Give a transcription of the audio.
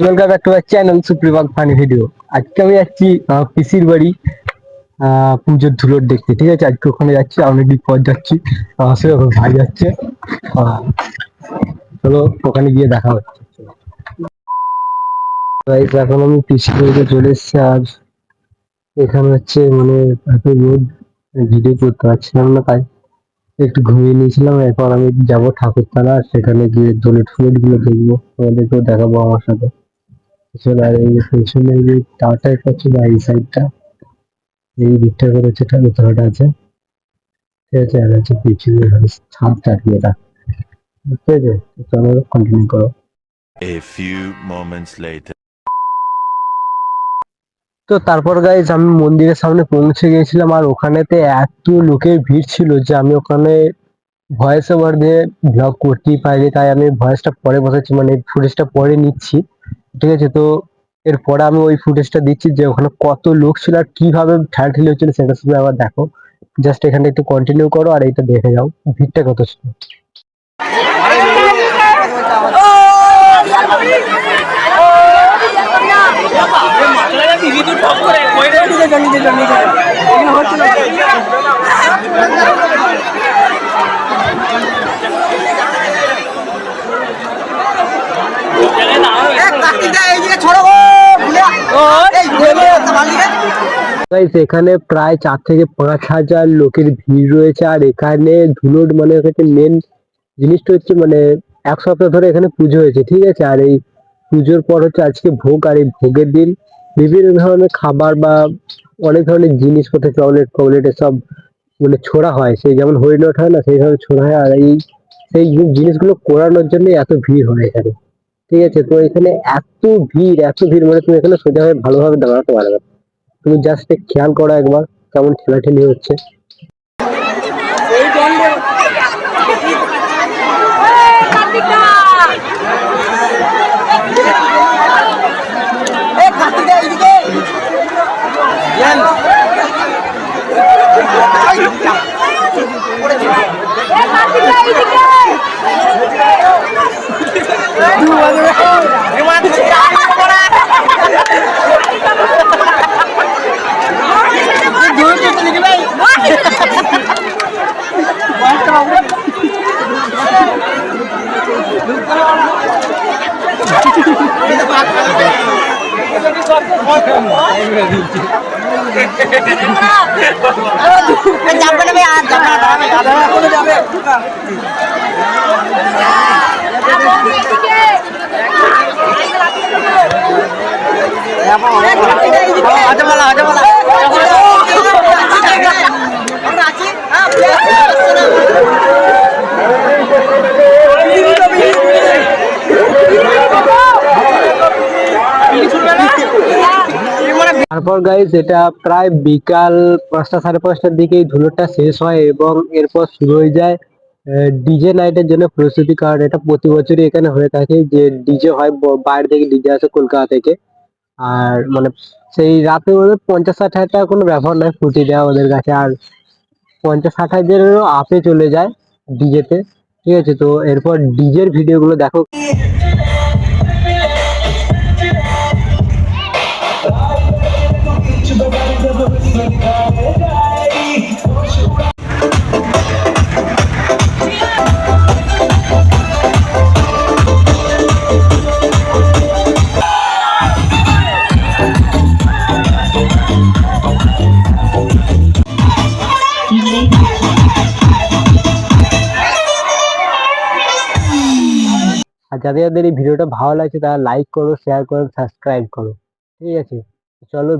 Welcome back to my channel সুপ্রিভাগ funny video আজকে আমি যাচ্ছি পিসির বাড়ি পুজোর ধুলোর দেখতে, ঠিক আছে? আজকে ওখানে যাচ্ছি অনেকদিন পর যাচ্ছি ওখানে ভাই যাচ্ছে। চলো, ওখানে গিয়ে দেখা হচ্ছে। এখন আমি পিসির বাড়িতে চলে এসেছি আর এখানে হচ্ছে মানে এত রোদ, ভিডিও করতে পারছিলাম না, তাই একটু ঘুমিয়ে নিয়েছিলাম। এরপর আমি যাব ঠাকুরতলা, সেখানে গিয়ে দোলেট ফুলেটগুলো দেখব, তোমাদেরকেও দেখাবো আমার সাথে। চলে আর এই পেছনে যে টাওয়ারটা পাচ্ছি না এই সাইডটা এই দিকটা করে হচ্ছে ঠাকুরতলাটা আছে। ঠিক আছে আর হচ্ছে পিছনে ছাদটা আর এটা। ঠিক আছে তো চলো কন্টিনিউ করো। A few moments later. তো তারপর গাইজ আমি মন্দিরের সামনে পৌঁছে গিয়েছিলাম আর ওখানেতে এত লোকের ভিড় ছিল যে আমি ওখানে ভয়েস ওভার দিয়ে ব্লগ করতেই পারিনি। তাই আমি ভয়েসটা পরে বসাচ্ছি মানে ফুটেজটা পরে নিচ্ছি। ঠিক আছে? তো এরপরে আমি ওই ফুটেজটা দিচ্ছি যে ওখানে কত লোক ছিল আর কীভাবে ঠেলাঠেলি হচ্ছিল সেটা শুধু আবার দেখো। জাস্ট এখানে একটু কন্টিনিউ করো আর এইটা দেখে যাও। ভিড়টা কত ছিল? এখানে প্রায় চার থেকে পাঁচ হাজার লোকের ভিড় রয়েছে, আর এখানে ধুলোর মানে হচ্ছে মেন জিনিসটা হচ্ছে মানে এক সপ্তাহ ধরে এখানে পুজো হয়েছে, ঠিক আছে? আর এই পুজোর পর হচ্ছে আজকে ভোগ আর এই ভোগের দিন। বিভিন্ন ধরনের খাবার বা অনেক ধরনের জিনিসপত্র চকলেট ফকলেট এসব মানে ছোড়া হয়। সেই যেমন হরিণট হয় না, সেইভাবে ছোড়া হয়। আর এই সেই জিনিসগুলো করানোর জন্য এত ভিড় হয় এখানে, ঠিক আছে? তো এখানে এত ভিড় এত ভিড় মানে তুমি এখানে সোজা হয়ে ভালোভাবে দাঁড়াতে পারবে তুমি জাস্ট খেয়াল করো একবার কেমন ঠেলাঠেলি হচ্ছে। যাবে না ভাই তারপর গাইজ এটা প্রায় বিকাল পাঁচটা সাড়ে পাঁচটার দিকে এই ধুলোটা শেষ হয় এবং এরপর শুরু হয়ে যায় ডিজে নাইটের জন্য প্রস্তুতি কারণ এটা প্রতি বছরই এখানে হয়ে থাকে যে ডিজে হয় বাইরে থেকে ডিজে আসে কলকাতা থেকে। আর মানে সেই রাতে ওদের পঞ্চাশ ষাট হাজার টাকা কোনো ব্যবহার নয় ফুটি দেওয়া ওদের কাছে। আর পঞ্চাশ ষাট হাজারেরও আপে চলে যায় ডিজেতে ঠিক আছে, তো এরপর ডিজের ভিডিওগুলো দেখো। যাদের যাদের এই ভিডিওটা ভালো লাগছে তারা লাইক করো শেয়ার করো সাবস্ক্রাইব করো। ঠিক আছে? চলো